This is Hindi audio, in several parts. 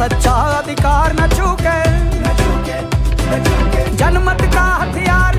सच्चा अधिकार न चुके। जनमत का हथियार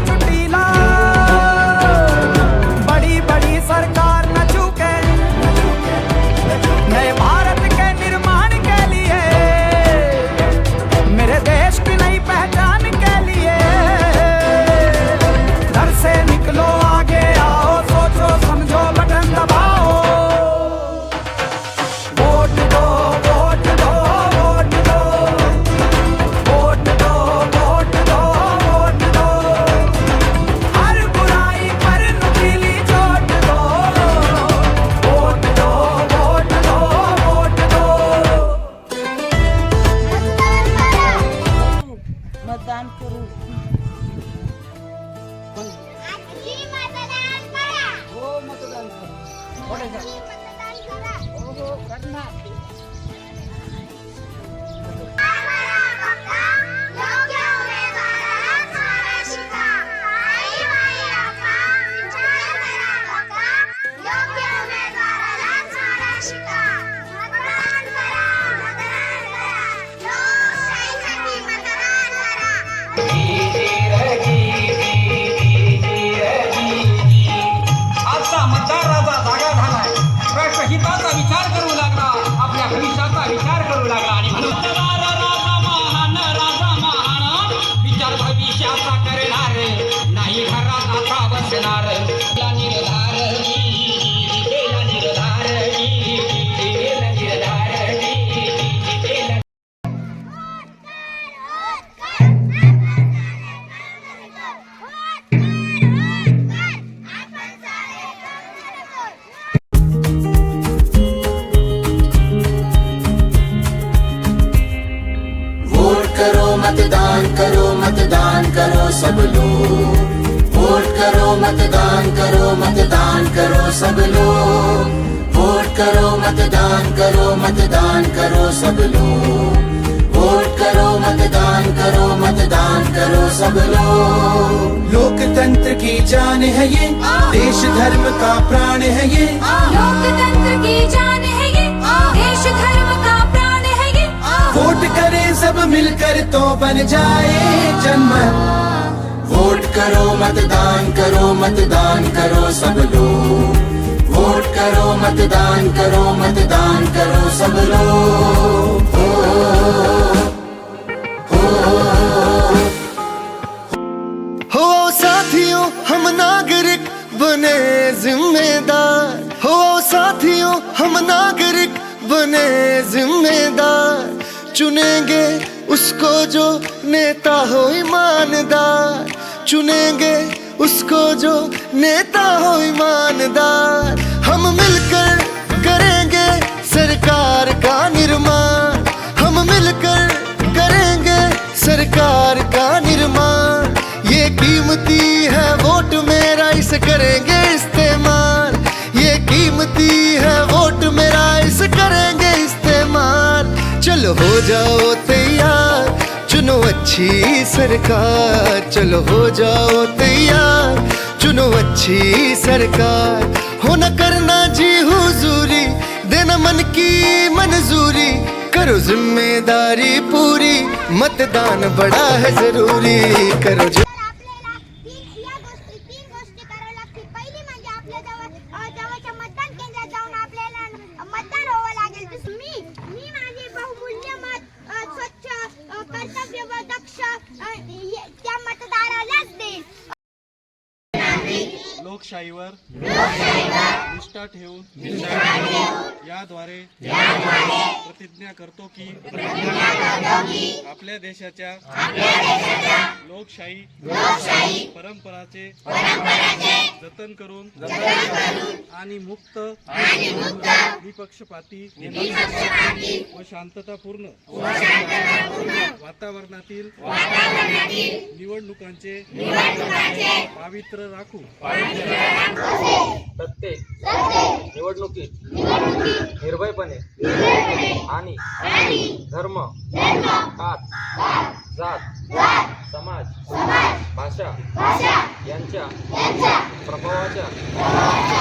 मतदान करू. मतदान करा. हो मतदान करा. हो हो करणार. करो मतदान करो मतदान करो सब लोग। वोट करो मतदान करो मतदान करो सब लोग। वोट करो मतदान करो मतदान करो सब लोग। वोट करो मतदान करो मतदान करो सब लोग। लोकतंत्र की जान है ये देश धर्म का प्राण है ये। लोकतंत्र मिलकर तो बन जाए जनमत वोट करो मतदान करो मतदान करो सब लोग। वोट करो मतदान करो मतदान करो सब लोग। हो, हो साथियों हम नागरिक बने जिम्मेदार। हो साथियों हम नागरिक बने जिम्मेदार। चुनेंगे उसको जो नेता हो ईमानदार चुनेंगे, उसको जो नेता हो ईमानदार। हम मिलकर करेंगे सरकार का निर्माण। हम मिलकर करेंगे सरकार का निर्माण। ये कीमती है वोट मेरा, इसे करेंगे इस्तेमाल। ये कीमती है वोट मेरा, इसे करेंगे इस्तेमाल। चलो हो जाओ तैयार चुनो अच्छी सरकार। चलो हो जाओ तैयार। चुनो अच्छी सरकार। हो न करना जी हुजूरी। देना मन की मंजूरी। करो ज़िम्मेदारी पूरी। मतदान बड़ा है ज़रूरी। करो लोकशाहीवर निष्ठा ठेवून याद्वारे प्रतिज्ञा करतो की आपल्या देशाच्या लोकशाही परंपराचे जतन करून आणि मुक्त निपक्षपाती व शांततापूर्ण वातावरणातील निवडणुकांचे पावित्र्य राखू. प्रत्येक निवडणुकीत निर्भयपणे आणि धर्म हात जात समाज भाषा यांच्या प्रभावाच्या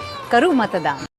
ಕರು ಮತದಾನ.